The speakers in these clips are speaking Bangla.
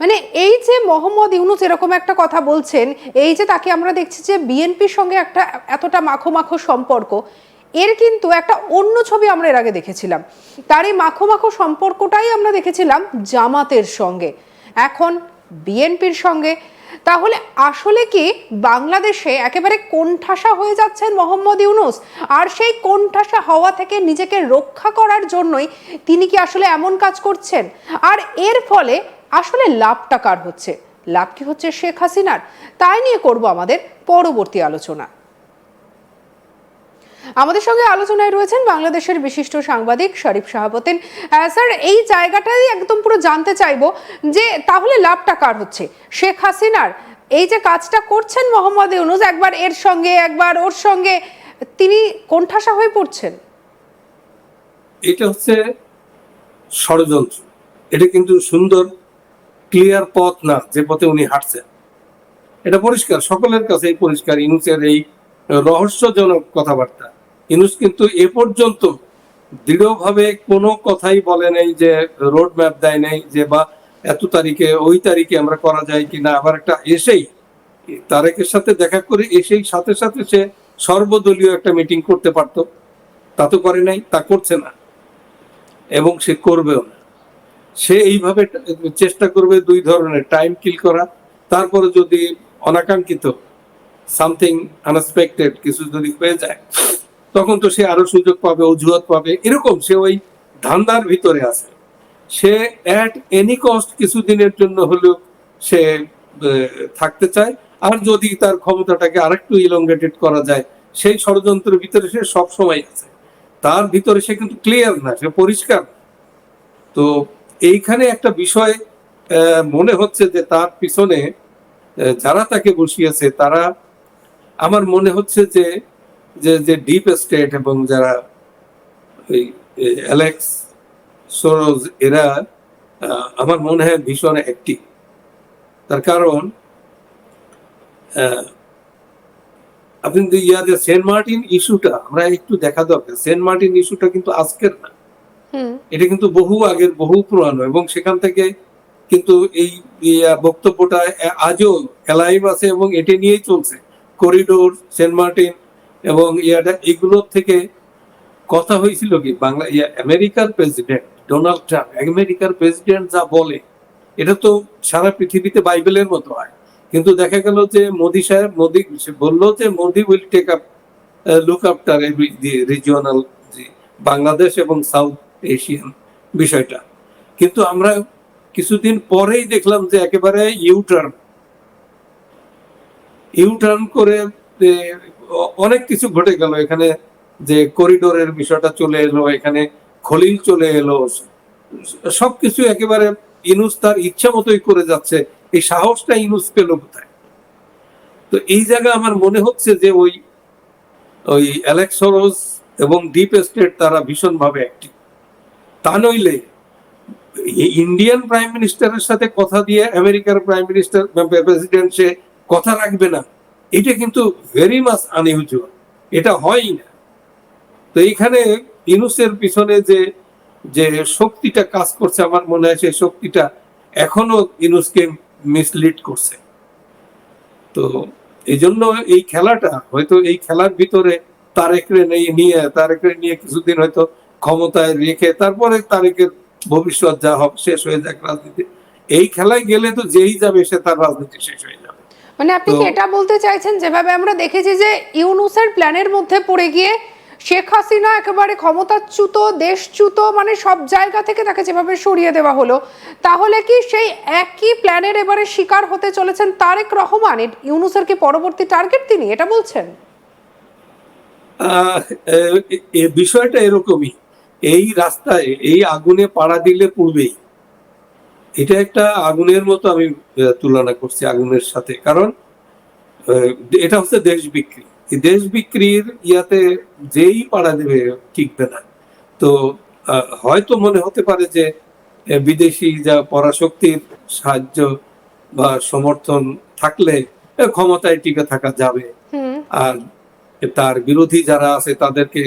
মানে এই যে মোহাম্মদ ইউনুস এরকম একটা কথা বলছেন, এই যে তাকে আমরা দেখছি যে বিএনপির সঙ্গে একটা এতটা মাখো মাখো সম্পর্ক, এর কিন্তু একটা অন্য ছবি আমরা এর আগে দেখেছিলাম। তার এই মাখো মাখো সম্পর্কটাই আমরা দেখেছিলাম জামাতের সঙ্গে। এখন বিএনপির সঙ্গে, তাহলে আসলে কি বাংলাদেশে একেবারে কোণঠাসা হয়ে যাচ্ছেন মোহাম্মদ ইউনুস? আর সেই কোণঠাসা হওয়া থেকে নিজেকে রক্ষা করার জন্যই তিনি কি আসলে এমন কাজ করছেন? আর এর ফলে আসলে লাভটা কার হচ্ছে? লাভ কি হচ্ছে শেখ হাসিনার। তাই নিয়ে করব আমাদের পরবর্তী আলোচনা। আমাদের সঙ্গে আলোচনায় রয়েছেন বাংলাদেশের বিশিষ্ট সাংবাদিক শরীফ শাহাবুদ্দিন আহ, স্যার এই জায়গাটাই একদম পুরো জানতে চাইব যে তাহলে লাভটা কার হচ্ছে? শেখ হাসিনার এই যে কাজটা করছেন মোহাম্মদ ইউনুস একবার এর সঙ্গে একবার ওর সঙ্গে তিনি কোণঠাসা হয়ে পড়ছেন? এটা হচ্ছে ষড়যন্ত্র। এটা কিন্তু সুন্দর ক্লিয়ার পথ না, যে পথে উনি হাঁটছেন। এটা পরিষ্কার, সকলের কাছেই পরিষ্কার, ইনুসের এই রহস্যজনক কথাবার্তা। ইনুস কিন্তু এ পর্যন্ত দৃঢ়ভাবে কোনো কথাই বলে নেই যে রোড ম্যাপ দেয় নেই, যে বা এত তারিখে, ওই তারিখে আমরা করা যায় কিনা আবার একটা এসেই, তারেকের সাথে দেখা করে এসেই সাথে সাথে সে সর্বদলীয় একটা মিটিং করতে পারতো। তা তো করে নাই, তা করছে না। এবং সে করবেও না। সে এইভাবে চেষ্টা করবে দুই ধরনের টাইম কিল করা, তারপরে যদি অনাকাঙ্ক্ষিত সামথিং আনএক্সপেক্টেড কিছু যদি হয়ে যায়, তখন তো সে আরও সুযোগ পাবে, অজুহাত পাবে। এরকম সে ওই ধান্দার ভিতরে আছে। সে অ্যাট এনি কস্ট কিছুদিনের জন্য হলেও সে থাকতে চায়। আর যদি তার ক্ষমতাটাকে আরেকটু ইলংগেটেড করা যায়, সেই ষড়যন্ত্রের ভিতরে সে সবসময় আছে। তার ভিতরে সে কিন্তু ক্লিয়ার না, সে পরিষ্কার তো এইখানে একটা বিষয় মনে হচ্ছে যে তার পিছনে যারা তাকে বসিয়েছে, তারা, আমার মনে হচ্ছে যে যে যে ডিপ স্টেট এবং যারা ওই অ্যালেক্স সোরোজ এরা আমার মনে হয় ভীষণ অ্যাক্টিভ তার কারণ আপনি যদি ইয়াদের সেন্ট মার্টিন ইস্যুটা আমরা একটু দেখা দরকার। সেন্ট মার্টিন ইস্যুটা কিন্তু আজকের না। এটা কিন্তু বহু আগের, বহু পুরানো এবং সেখান থেকে কিন্তু এই বক্তব্যটা আজও অ্যালাইভ আছে এবং এটা নিয়েই চলছে। করিডোর সেন্ট মার্টিন এবং ইয়াটা, এগুলোর থেকে কথা হয়েছিল কি, বাংলা, ইয়া আমেরিকার প্রেসিডেন্ট ডোনাল্ড ট্রাম্প আমেরিকার প্রেসিডেন্ট যা বলে, এটা তো সারা পৃথিবীতে বাইবেলের মতো হয়। কিন্তু দেখা গেল যে মোদি সাহেব, মোদি বলল যে Modi will take up look after regional Bangladesh এবং সাউথ এশিয়ান বিষয়টা। কিন্তু আমরা কিছুদিন পরেই দেখলাম যে একেবারে ইউটার্ন ইউটার্ন করে অনেক কিছু ঘটে গেল। এখানে যে করিডোরের বিষয়টা চলে এলো, এখানে খলিল চলে এলো। সবকিছু একেবারে ইনুস তার ইচ্ছা মতোই করে যাচ্ছে। এই সাহসটা ইনুস পেল কোথায়? তো এই জায়গা আমার মনে হচ্ছে যে ওই ওই অ্যালেক্সরোস এবং ডিপ স্টেট তারা ভীষণভাবে অ্যাক্টিভ তা নইলে ইন্ডিয়ান প্রাইম মিনিস্টারের সাথে কথা দিয়ে আমেরিকার প্রাইম মিনিস্টার প্রেসিডেন্ট সে কথা রাখবে না, এটা কিন্তু ভেরি মাস আনইউজুয়াল এটা হয়ই না। তো এইখানে ইনুসের পিছনে যে যে শক্তিটা কাজ করছে, আমার মনে হয় সেই শক্তিটা এখনও ইনুসকে মিসলিড করছে। তো এই জন্য এই খেলাটা, হয়তো এই খেলার ভিতরে তারেকরে নিয়ে নিয়ে তারেকরে নিয়ে কিছুদিন হয়তো ক্ষমতায় রেখে তারপরে তারেকের ভবিষ্যৎ যা হবে শেষ হয়ে যাক রাজনীতি। এই খেলায় গেলে তো যেই যাবে সে তার রাজনীতি শেষ হয়ে যাবে। মানে আপনি কি এটা বলতে চাইছেন? যেভাবে আমরা দেখেছি যে ইউনুসের প্ল্যানের মধ্যে পড়ে গিয়ে শেখ হাসিনা একেবারে ক্ষমতাচ্যুত দেশচ্যুত মানে সব জায়গা থেকে তাকে যেভাবে সরিয়ে দেওয়া হলো তাহলে কি সেই একই প্ল্যানের এবারে শিকার হতে চলেছেন তারেক রহমান? ইউনুসের কি পরবর্তী টার্গেট তিনি? এটা বলছেন? বিষয়টা এরকমই। এই রাস্তায় এই আগুনে পাড়া দিলে পূর্বেই এটা একটা আগুনের মতো আমি তুলনা করছি আগুনের সাথে। কারণ এটা হচ্ছে দেশ বিক্রি। দেশ বিক্রির ইয়াতে যেই পাড়া দেবে টিকবে না। তো হয়তো মনে হতে পারে যে বিদেশি যা পরাশক্তির সাহায্য বা সমর্থন থাকলে ক্ষমতায় টিকে থাকা যাবে। আর তার বিরোধী যারা আছে তাদেরকে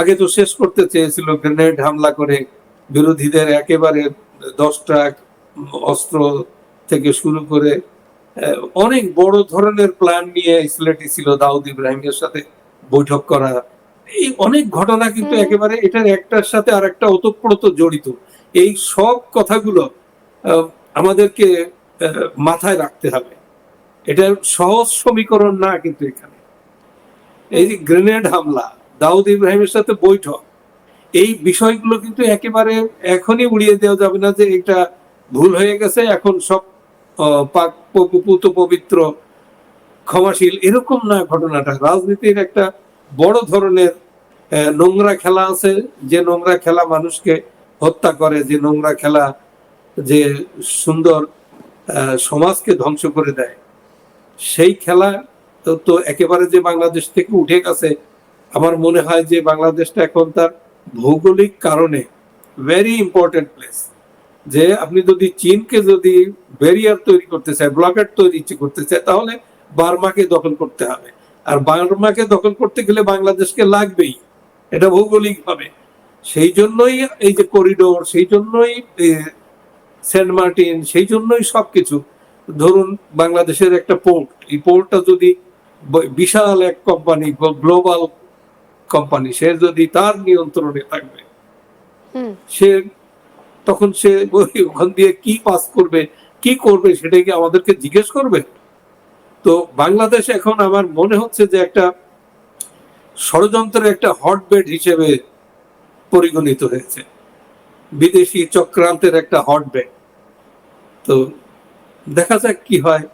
আগে তো শেষ করতে চেয়েছিল গ্রেনেড হামলা করে বিরোধীদের একেবারে দশ ট্রাক অস্ত্র থেকে শুরু করে অনেক বড় ধরনের প্ল্যান নিয়ে সিলেটে ছিল দাউদ ইব্রাহিমের সাথে বৈঠক করা। এই অনেক ঘটনা কিন্তু একেবারে এটার একটার সাথে আর একটা ওতপ্রোত জড়িত। এই সব কথাগুলো আমাদেরকে মাথায় রাখতে হবে। এটা সহজ সমীকরণ না কিন্তু এখানে। এই যে গ্রেনেড হামলা দাউদ ইব্রাহিমের সাথে বৈঠক। এই বিষয়গুলো কিন্তু একেবারে এখনই উড়িয়ে দেওয়া যাবে না যে এটা ভুল হয়ে গেছে, এখন সব পাক পুত পবিত্র, ক্ষমাশীল এরকম না ঘটনাটা। রাজনীতির একটা বড় ধরনের নোংরা খেলা আছে, যে নোংরা খেলা মানুষকে হত্যা করে, যে নোংরা খেলা যে সুন্দর সমাজকে ধ্বংস করে দেয়। সেই খেলা তো তো একেবারে যে বাংলাদেশ থেকে উঠে গেছে আমার মনে হয় যে বাংলাদেশটা এখন তার ভৌগোলিক কারণে ভেরি ইম্পর্টেন্ট প্লেস যে আপনি যদি চীনকে যদি ব্যারিয়ার তৈরি করতে চায় ব্লকেট তৈরি করতে চায়, তাহলে বার্মাকে দখল করতে হবে। আর বার্মাকে দখল করতে গেলে বাংলাদেশকে লাগবেই, এটা ভৌগোলিক ভাবে সেই জন্যই এই যে করিডোর সেই জন্যই সেন্ট মার্টিন সেই জন্যই সবকিছু। ধরুন বাংলাদেশের একটা পোর্ট এই পোর্টটা যদি বিশাল এক কোম্পানি গ্লোবাল কোম্পানি সে যদি তার নিয়ন্ত্রণে থাকবে সে তখন সে ওখান দিয়ে কি পাস করবে কি করবে সেটা কি আমাদেরকে জিজ্ঞেস করবে? তো বাংলাদেশ এখন আমার মনে হচ্ছে যে একটা ষড়যন্ত্রের একটা হটবেড হিসেবে পরিগণিত হয়েছে। বিদেশি চক্রান্তের একটা হটবেড। তো দেখা যাক কি হয়।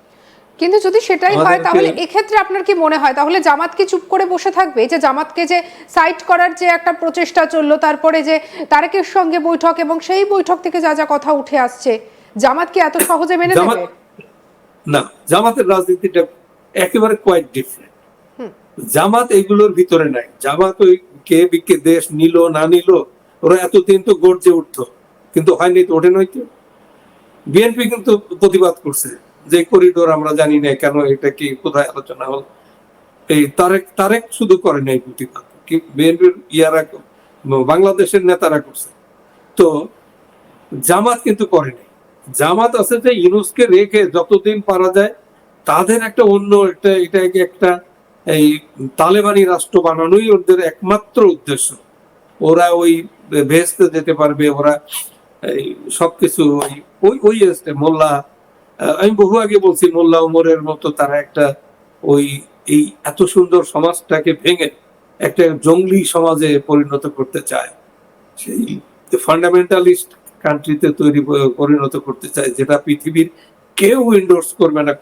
কিন্তু যদি সেটাই হয় তাহলে এক্ষেত্রে আপনার কি মনে হয়? তাহলে জামাত কি চুপ করে বসে থাকবে? যে জামাতকে যে সাইট করার যে একটা প্রচেষ্টা চলল তারপরে যে তারেকের সঙ্গে বৈঠক এবং সেই বৈঠক থেকে যা যা কথা উঠে আসছে জামাত কি এত সহজে মেনে নেবে? না জামাতের রাজনীতিটা একেবারে কোয়াইট ডিফারেন্ট। জামাত এগুলোর ভিতরে নাই। জামাত ওই কে বিকে দেশ নিল না নিল ওরা এতদিন তো গর্জে উঠতো। কিন্তু হয়নি তো ওঠে নয় তো। বিএনপি কিন্তু প্রতিবাদ করছে। যে করিডোর আমরা জানি না কেন এটা কি কোথায় আলোচনা হল? এই তারেক তারেক শুধু করে নাই প্রতিবাদ ইয়ারা বাংলাদেশের নেতারা করছে। তো জামাত কিন্তু করেনি জামাত আছে যে ইউনুসকে রেখে যতদিন পারা যায়, তাদের একটা অন্য একটা এটাকে একটা, এই তালেবানি রাষ্ট্র বানানোই ওদের একমাত্র উদ্দেশ্য। ওরা ওই ভেস্তে যেতে পারবে, ওরা সবকিছু ওই ওই ওই মোল্লা আমি বহু আগে বলছি, মোল্লা উমরের মতো তারা একটা ওই, এই এত সুন্দর সমাজটাকে ভেঙে একটা জঙ্গলি সমাজে পরিণত করতে চায়। সেই ফান্ডামেন্টালিস্ট কান্ট্রিতে তৈরি, পরিণত করতে চায়, যেটা পৃথিবীর কেউ ইন্ডোর্স করবে না